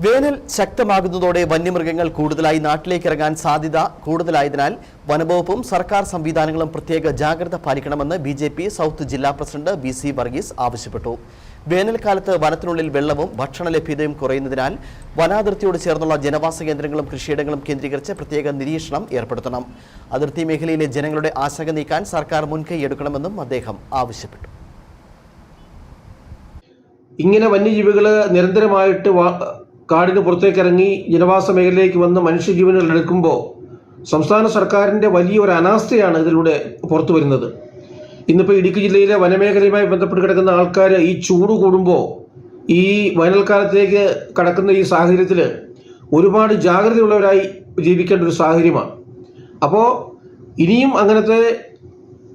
വേനൽ ശക്തമാകുന്നതോടെ വന്യമൃഗങ്ങൾ കൂടുതലായി നാട്ടിലേക്ക് ഇറങ്ങാൻ സാധ്യത കൂടുതലായതിനാൽ വനവകുപ്പും സർക്കാർ സംവിധാനങ്ങളും പ്രത്യേക ജാഗ്രത പാലിക്കണമെന്ന് ബി ജെ പി സൗത്ത് ജില്ലാ പ്രസിഡന്റ് ബി സി വർഗീസ് ആവശ്യപ്പെട്ടു. വേനൽക്കാലത്ത് വനത്തിനുള്ളിൽ വെള്ളവും ഭക്ഷണ ലഭ്യതയും കുറയുന്നതിനാൽ വനാതിർത്തിയോട് ചേർന്നുള്ള ജനവാസ കേന്ദ്രങ്ങളും കൃഷിയിടങ്ങളും കേന്ദ്രീകരിച്ച് പ്രത്യേക നിരീക്ഷണം ഏർപ്പെടുത്തണം. അതിർത്തി മേഖലയിലെ ജനങ്ങളുടെ ആശങ്ക നീക്കാൻ സർക്കാർ മുൻകൈ എടുക്കണമെന്നും അദ്ദേഹം ആവശ്യപ്പെട്ടു. ഇങ്ങനെ വന്യജീവികൾ നിരന്തരമായിട്ട് വാ- കാടിന് പുറത്തേക്ക് ഇറങ്ങി ജനവാസ മേഖലയിലേക്ക് വന്ന് മനുഷ്യജീവനുകൾ എടുക്കുമ്പോൾ സംസ്ഥാന സർക്കാരിന്റെ വലിയൊരു അനാസ്ഥയാണ് ഇതിലൂടെ പുറത്തു വരുന്നത്. ഇന്നിപ്പോൾ ഇടുക്കി ജില്ലയിലെ വനമേഖലയുമായി ബന്ധപ്പെട്ട് കിടക്കുന്ന ആൾക്കാർ ഈ ചൂട് കൂടുമ്പോൾ ഈ വേനൽക്കാലത്തേക്ക് കടക്കുന്ന ഈ സാഹചര്യത്തിൽ ഒരുപാട് ജാഗ്രതയുള്ളവരായി ജീവിക്കേണ്ട ഒരു സാഹചര്യമാണ്. അപ്പോൾ ഇനിയും അങ്ങനത്തെ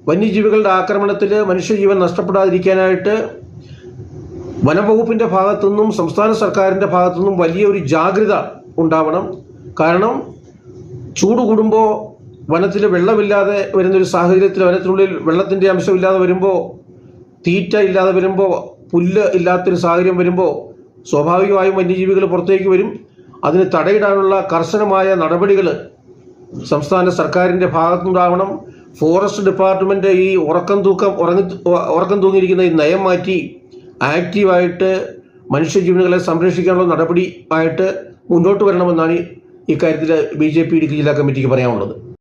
വന്യജീവികളുടെ ആക്രമണത്തിൽ മനുഷ്യജീവൻ നഷ്ടപ്പെടാതിരിക്കാനായിട്ട് വനംവകുപ്പിന്റെ ഭാഗത്തുനിന്നും സംസ്ഥാന സർക്കാരിന്റെ ഭാഗത്തുനിന്നും വലിയൊരു ജാഗ്രത ഉണ്ടാവണം. കാരണം ചൂട് കൂടുമ്പോൾ വനത്തിൽ വെള്ളമില്ലാതെ വരുന്നൊരു സാഹചര്യത്തിൽ വനത്തിനുള്ളിൽ വെള്ളത്തിന്റെ അംശമില്ലാതെ വരുമ്പോൾ തീറ്റ ഇല്ലാതെ വരുമ്പോൾ പുല്ല് ഇല്ലാത്തൊരു സാഹചര്യം വരുമ്പോൾ സ്വാഭാവികമായും വന്യജീവികൾ പുറത്തേക്ക് വരും. അതിന് തടയിടാനുള്ള കർശനമായ നടപടികൾ സംസ്ഥാന സർക്കാരിന്റെ ഭാഗത്തുനിന്നുണ്ടാവണം. ഫോറസ്റ്റ് ഡിപ്പാർട്ട്മെന്റ് ഈ ഉറക്കം തൂക്കം ഉറങ്ങി ഉറക്കം തൂങ്ങിയിരിക്കുന്ന ഈ നയം മാറ്റി ആക്റ്റീവായിട്ട് മനുഷ്യജീവനുകളെ സംരക്ഷിക്കാനുള്ള നടപടി ആയിട്ട് മുന്നോട്ട് വരണമെന്നാണ് ഇക്കാര്യത്തിൽ ബി ജെ പി ഇടുക്കി ജില്ലാ കമ്മിറ്റിക്ക് പറയാനുള്ളത്.